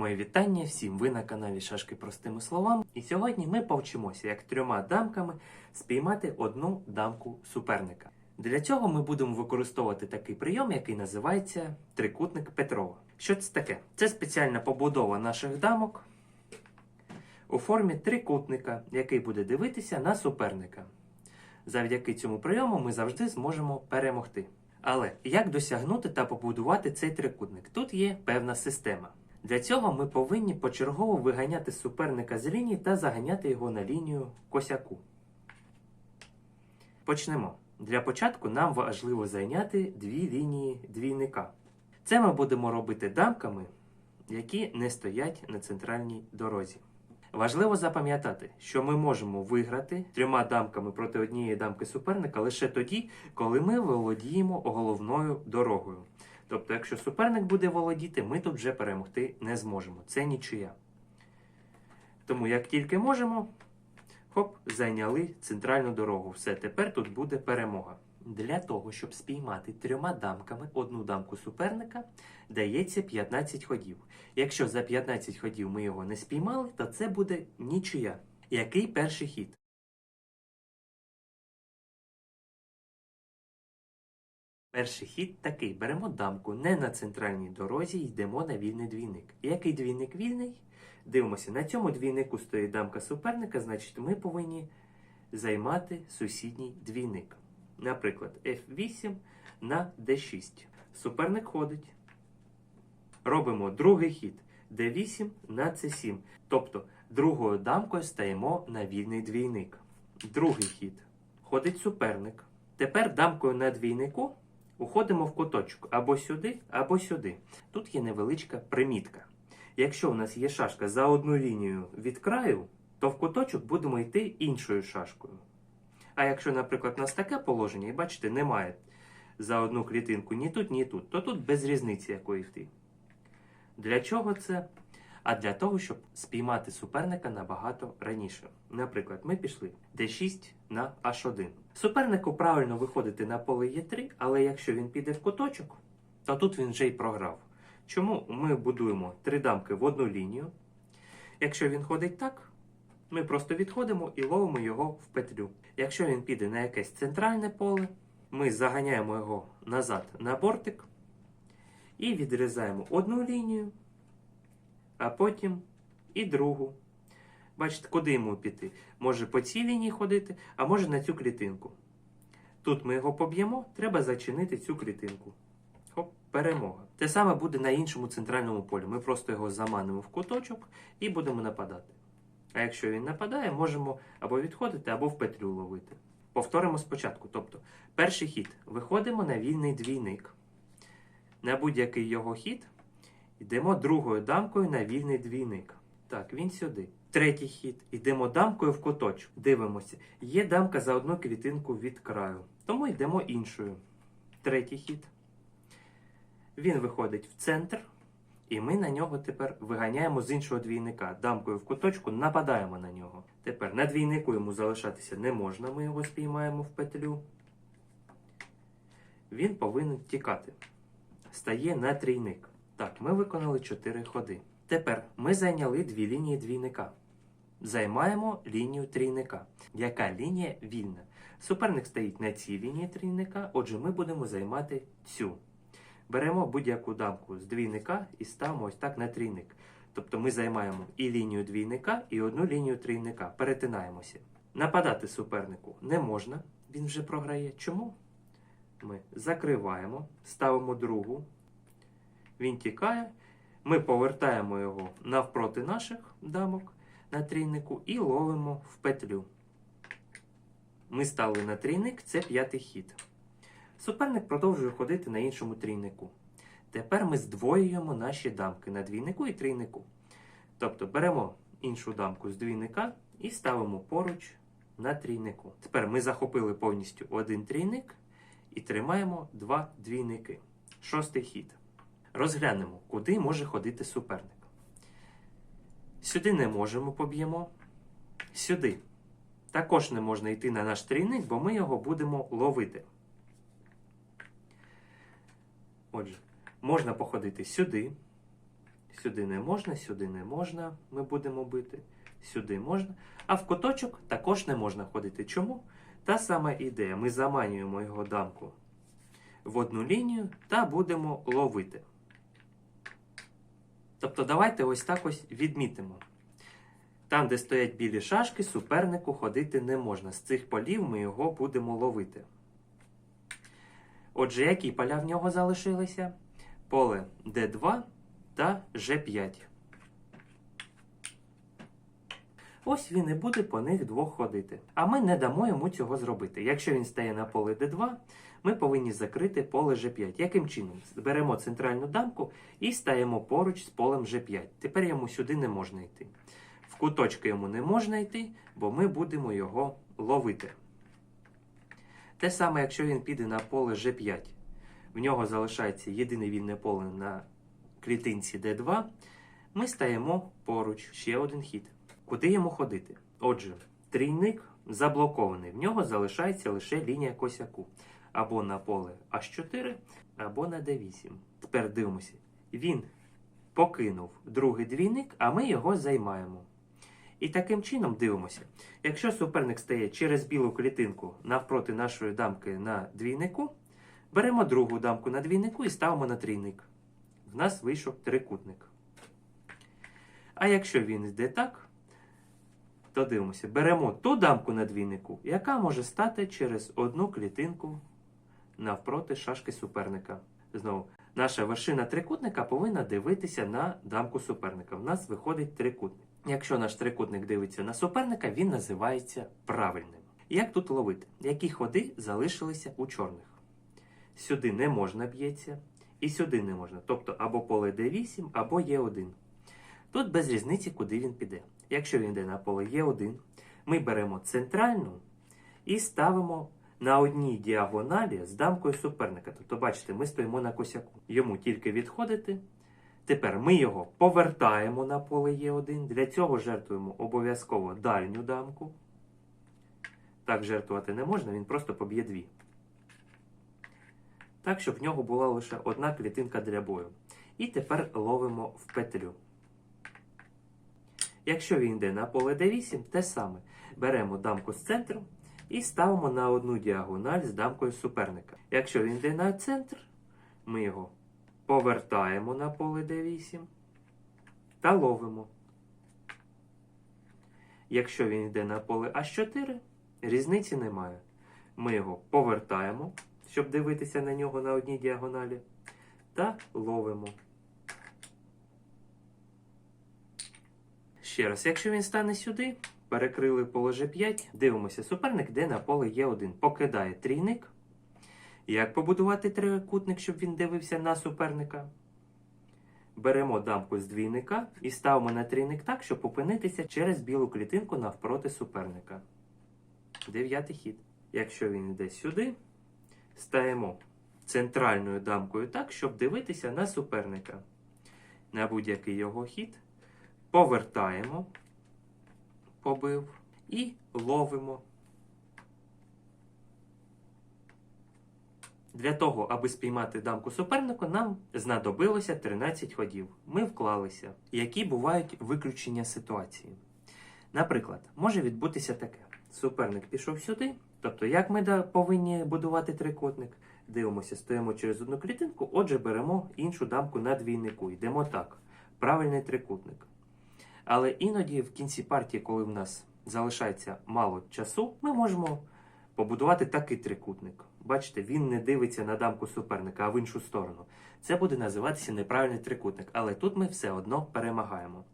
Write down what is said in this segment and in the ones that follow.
Моє вітання всім ви на каналі Шашки простими словами. І сьогодні ми повчимося, як трьома дамками спіймати одну дамку суперника. Для цього ми будемо використовувати такий прийом, який називається трикутник Петрова. Що це таке? Це спеціальна побудова наших дамок у формі трикутника, який буде дивитися на суперника. Завдяки цьому прийому ми завжди зможемо перемогти. Але як досягнути та побудувати цей трикутник? Тут є певна система. Для цього ми повинні почергово виганяти суперника з лінії та заганяти його на лінію косяку. Почнемо. Для початку нам важливо зайняти дві лінії двійника. Це ми будемо робити дамками, які не стоять на центральній дорозі. Важливо запам'ятати, що ми можемо виграти трьома дамками проти однієї дамки суперника лише тоді, коли ми володіємо головною дорогою. Тобто, якщо суперник буде володіти, ми тут вже перемогти не зможемо. Це нічия. Тому як тільки можемо, хоп, зайняли центральну дорогу. Все, тепер тут буде перемога. Для того, щоб спіймати трьома дамками одну дамку суперника, дається 15 ходів. Якщо за 15 ходів ми його не спіймали, то це буде нічия. Який перший хід? Перший хід такий: беремо дамку не на центральній дорозі, йдемо на вільний двійник. Який двійник вільний? Дивимося, на цьому двійнику стоїть дамка суперника, значить ми повинні займати сусідній двійник. Наприклад, F8 на D6. Суперник ходить. Робимо другий хід D8 на C7. Тобто другою дамкою стаємо на вільний двійник. Другий хід. Ходить суперник. Тепер дамкою на двійнику уходимо в куточок або сюди, або сюди. Тут є невеличка примітка. Якщо у нас є шашка за одну лінію від краю, то в куточок будемо йти іншою шашкою. А якщо, наприклад, у нас таке положення, і бачите, немає за одну клітинку ні тут, ні тут, то тут без різниці якої йти. Для чого це? А для того, щоб спіймати суперника набагато раніше. Наприклад, ми пішли d6 на h1. Супернику правильно виходити на поле Е3, але якщо він піде в куточок, то тут він вже й програв. Чому ми будуємо три дамки в одну лінію? Якщо він ходить так, ми просто відходимо і ловимо його в петлю. Якщо він піде на якесь центральне поле, ми заганяємо його назад на бортик і відрізаємо одну лінію, а потім і другу. Бачите, куди йому піти? Може по цій лінії ходити, а може на цю клітинку. Тут ми його поб'ємо, треба зачинити цю клітинку. Хоп, перемога. Те саме буде на іншому центральному полі. Ми просто його заманимо в куточок і будемо нападати. А якщо він нападає, можемо або відходити, або в петлю ловити. Повторимо спочатку. Тобто, перший хід виходимо на вільний двійник. На будь-який його хід йдемо другою дамкою на вільний двійник. Так, він сюди. Третій хід. Йдемо дамкою в куточок. Дивимося. Є дамка за одну клітинку від краю. Тому йдемо іншою. Третій хід. Він виходить в центр. І ми на нього тепер виганяємо з іншого двійника. Дамкою в куточку нападаємо на нього. Тепер на двійнику йому залишатися не можна, ми його спіймаємо в петлю. Він повинен тікати. Стає на трійник. Так, ми виконали 4 ходи. Тепер ми зайняли дві лінії двійника. Займаємо лінію трійника. Яка лінія вільна? Суперник стоїть на цій лінії трійника, отже, ми будемо займати цю. Беремо будь-яку дамку з двійника і ставимо ось так на трійник. Тобто ми займаємо і лінію двійника, і одну лінію трійника. Перетинаємося. Нападати супернику не можна, він вже програє. Чому? Ми закриваємо, ставимо другу, він тікає. Ми повертаємо його навпроти наших дамок на трійнику і ловимо в петлю. Ми стали на трійник, це п'ятий хід. Суперник продовжує ходити на іншому трійнику. Тепер ми здвоюємо наші дамки на двійнику і трійнику. Тобто беремо іншу дамку з двійника і ставимо поруч на трійнику. Тепер ми захопили повністю один трійник і тримаємо два двійники. Шостий хід. Розглянемо, куди може ходити суперник. Сюди не можемо поб'ємо. Сюди. Також не можна йти на наш трійник, бо ми його будемо ловити. Отже, можна походити сюди, Сюди не можна, сюди не можна, ми будемо бити. Сюди можна. А в куточок також не можна ходити. Чому? Та сама ідея. Ми заманюємо його дамку в одну лінію та будемо ловити. Тобто давайте ось так ось відмітимо. Там, де стоять білі шашки, супернику ходити не можна. З цих полів ми його будемо ловити. Отже, які поля в нього залишилися? Поле D2 та G5. Ось він і буде по них двох ходити. А ми не дамо йому цього зробити. Якщо він стає на поле D2, ми повинні закрити поле G5. Яким чином? Беремо центральну дамку і стаємо поруч з полем G5. Тепер йому сюди не можна йти. В куточки йому не можна йти, бо ми будемо його ловити. Те саме, якщо він піде на поле G5, в нього залишається єдине вільне поле на клітинці D2, ми стаємо поруч ще один хід. Куди йому ходити? Отже, трійник заблокований, в нього залишається лише лінія косяку. Або на поле H4, або на D8. Тепер дивимося. Він покинув другий двійник, а ми його займаємо. І таким чином дивимося. Якщо суперник стає через білу клітинку навпроти нашої дамки на двійнику, беремо другу дамку на двійнику і ставимо на трійник. В нас вийшов трикутник. А якщо він йде так, то дивимося, беремо ту дамку на двійнику, яка може стати через одну клітинку навпроти шашки суперника. Знову, наша вершина трикутника повинна дивитися на дамку суперника. В нас виходить трикутник. Якщо наш трикутник дивиться на суперника, він називається правильним. Як тут ловити? Які ходи залишилися у чорних? Сюди не можна б'ється, і сюди не можна. Тобто або поле D8, або Е1. Тут без різниці, куди він піде. Якщо він йде на поле Е1, ми беремо центральну і ставимо на одній діагоналі з дамкою суперника. Тобто, бачите, ми стоїмо на косяку. Йому тільки відходити. Тепер ми його повертаємо на поле Е1. Для цього жертвуємо обов'язково дальню дамку. Так жертвувати не можна, він просто поб'є дві. Так, щоб в нього була лише одна клітинка для бою. І тепер ловимо в петлю. Якщо він йде на поле D8, те саме. Беремо дамку з центру і ставимо на одну діагональ з дамкою суперника. Якщо він йде на центр, ми його повертаємо на поле D8 та ловимо. Якщо він йде на поле А4, різниці немає. Ми його повертаємо, щоб дивитися на нього на одній діагоналі, та ловимо. Ще раз, якщо він стане сюди, перекрили поле G5, дивимося, суперник йде на поле Е1, покидає трійник. Як побудувати трикутник, щоб він дивився на суперника? Беремо дамку з двійника і ставимо на трійник так, щоб опинитися через білу клітинку навпроти суперника. Дев'ятий хід. Якщо він йде сюди, стаємо центральною дамкою так, щоб дивитися на суперника. На будь-який його хід повертаємо, побив і ловимо. Для того, аби спіймати дамку супернику, нам знадобилося 13 ходів. Ми вклалися. Які бувають виключення ситуації? Наприклад, може відбутися таке: суперник пішов сюди. Тобто, як ми повинні будувати трикутник? Дивимося, стоїмо через одну клітинку, отже, беремо іншу дамку на двійнику. Йдемо так. Правильний трикутник. Але іноді в кінці партії, коли в нас залишається мало часу, ми можемо побудувати такий трикутник. Бачите, він не дивиться на дамку суперника, а в іншу сторону. Це буде називатися неправильний трикутник, але тут ми все одно перемагаємо.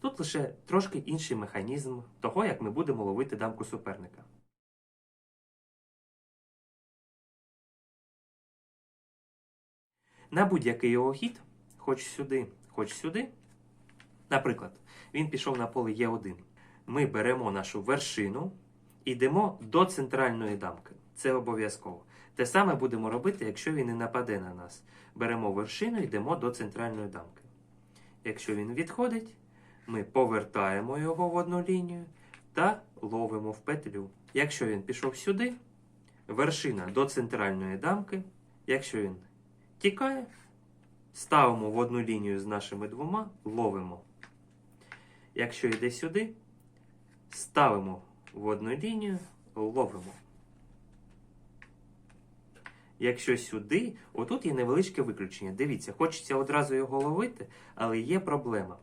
Тут лише трошки інший механізм того, як ми будемо ловити дамку суперника. На будь-який його хід, хоч сюди, хоч сюди. Наприклад, він пішов на поле Е1. Ми беремо нашу вершину і йдемо до центральної дамки. Це обов'язково. Те саме будемо робити, якщо він не нападе на нас. Беремо вершину і йдемо до центральної дамки. Якщо він відходить, ми повертаємо його в одну лінію та ловимо в петлю. Якщо він пішов сюди, вершина до центральної дамки. Якщо він тікає, ставимо в одну лінію з нашими двома, ловимо. Якщо йде сюди, ставимо в одну лінію, ловимо. Якщо сюди, отут є невеличке виключення. Дивіться, хочеться одразу його ловити, але є проблема.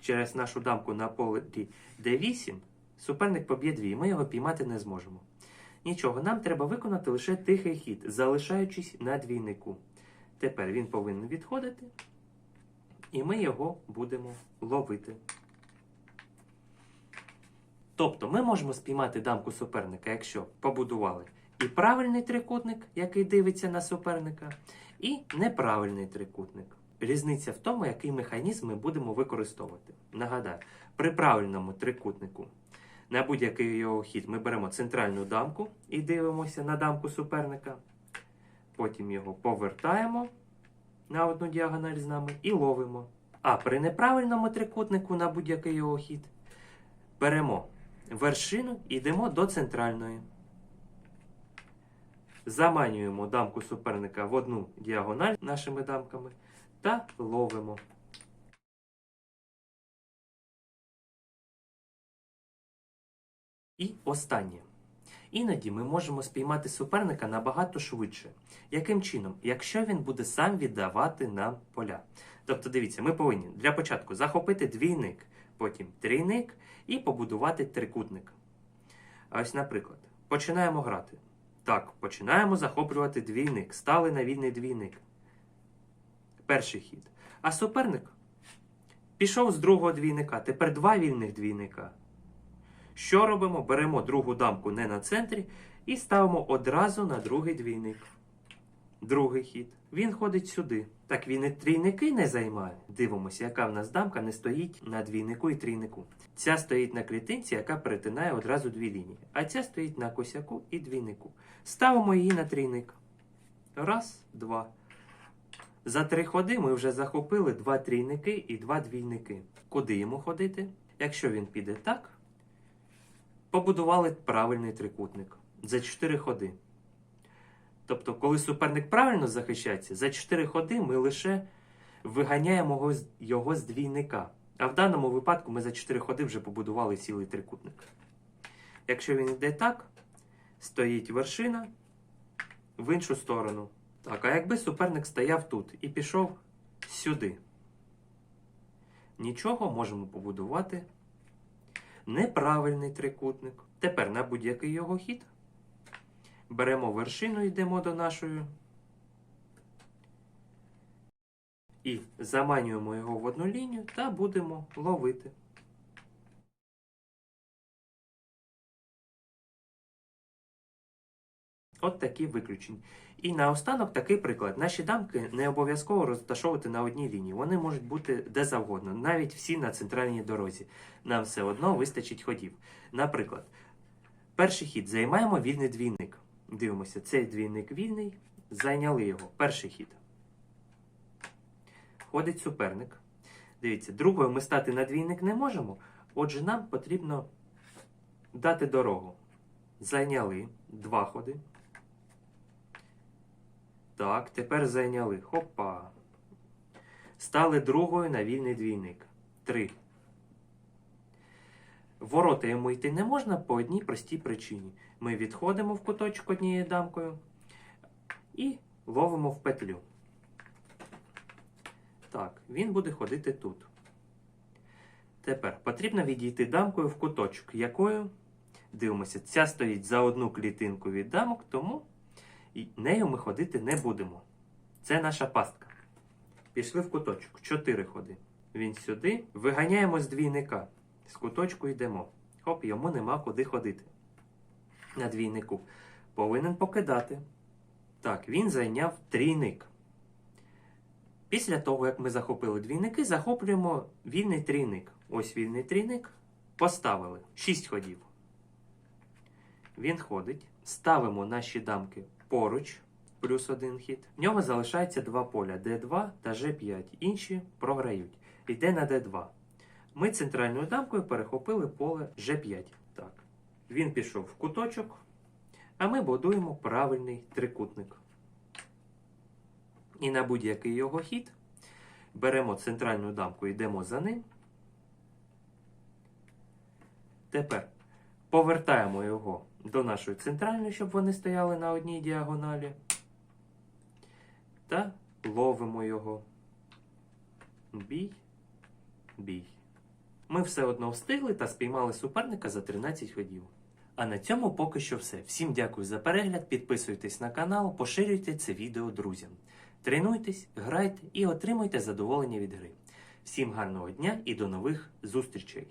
Через нашу дамку на полі D8 суперник поб'є дві, ми його піймати не зможемо. Нічого, нам треба виконати лише тихий хід, залишаючись на двійнику. Тепер він повинен відходити, і ми його будемо ловити. Тобто ми можемо спіймати дамку суперника, якщо побудували і правильний трикутник, який дивиться на суперника, і неправильний трикутник. Різниця в тому, який механізм ми будемо використовувати. Нагадаю, при правильному трикутнику на будь-який його хід ми беремо центральну дамку і дивимося на дамку суперника. Потім його повертаємо на одну діагональ з нами і ловимо. А при неправильному трикутнику на будь-який його хід беремо вершину і йдемо до центральної. Заманюємо дамку суперника в одну діагональ нашими дамками та ловимо. І останнє. Іноді ми можемо спіймати суперника набагато швидше. Яким чином? Якщо він буде сам віддавати нам поля. Тобто, дивіться, ми повинні для початку захопити двійник, потім трійник і побудувати трикутник. Ось, наприклад, починаємо грати. Так, починаємо захоплювати двійник. Стали на вільний двійник. Перший хід. А суперник пішов з другого двійника. Тепер два вільних двійника. Що робимо? Беремо другу дамку не на центрі і ставимо одразу на другий двійник. Другий хід. Він ходить сюди. Так він і трійники не займає. Дивимося, яка в нас дамка не стоїть на двійнику і трійнику. Ця стоїть на клітинці, яка перетинає одразу дві лінії. А ця стоїть на косяку і двійнику. Ставимо її на трійник. Раз, два. За три ходи ми вже захопили два трійники і два двійники. Куди йому ходити? Якщо він піде так, побудували правильний трикутник за 4 ходи. Тобто, коли суперник правильно захищається, за 4 ходи ми лише виганяємо його з- двійника. А в даному випадку ми за 4 ходи вже побудували цілий трикутник. Якщо він йде так, стоїть вершина в іншу сторону. Так, а якби суперник стояв тут і пішов сюди, нічого можемо побудувати неправильний трикутник. Тепер на будь-який його хід беремо вершину, йдемо до нашої і заманюємо його в одну лінію та будемо ловити. От такі виключення. І наостанок такий приклад. Наші дамки не обов'язково розташовувати на одній лінії. Вони можуть бути де завгодно, навіть всі на центральній дорозі. Нам все одно вистачить ходів. Наприклад, перший хід займаємо вільний двійник. Дивимося, цей двійник вільний. Зайняли його. Перший хід. Ходить суперник. Дивіться, другою ми стати на двійник не можемо. Отже, нам потрібно дати дорогу. Зайняли два ходи. Так, тепер зайняли. Хопа. Стали другою на вільний двійник. Три. Ворота йому йти не можна по одній простій причині. Ми відходимо в куточок однією дамкою і ловимо в петлю. Так, він буде ходити тут. Тепер потрібно відійти дамкою в куточок, якою, дивимося, ця стоїть за одну клітинку від дамок, тому і нею ми ходити не будемо. Це наша пастка. Пішли в куточок. Чотири ходи. Він сюди. Виганяємо з двійника. З куточку йдемо. Хоп, йому нема куди ходити. На двійнику. Повинен покидати. Так, він зайняв трійник. Після того, як ми захопили двійники, захоплюємо вільний трійник. Ось вільний трійник. Поставили. Шість ходів. Він ходить. Ставимо наші дамки поруч, плюс один хід. В нього залишається два поля D2 та G5. Інші програють. Йде на D2. Ми центральною дамкою перехопили поле G5. Так. Він пішов в куточок, а ми будуємо правильний трикутник. І на будь-який його хід беремо центральну дамку, йдемо за ним. Тепер повертаємо його до нашої центральної, щоб вони стояли на одній діагоналі. Та ловимо його. Бій, бій. Ми все одно встигли та спіймали суперника за 13 ходів. А на цьому поки що все. Всім дякую за перегляд. Підписуйтесь на канал, поширюйте це відео друзям. Тренуйтесь, грайте і отримуйте задоволення від гри. Всім гарного дня і до нових зустрічей!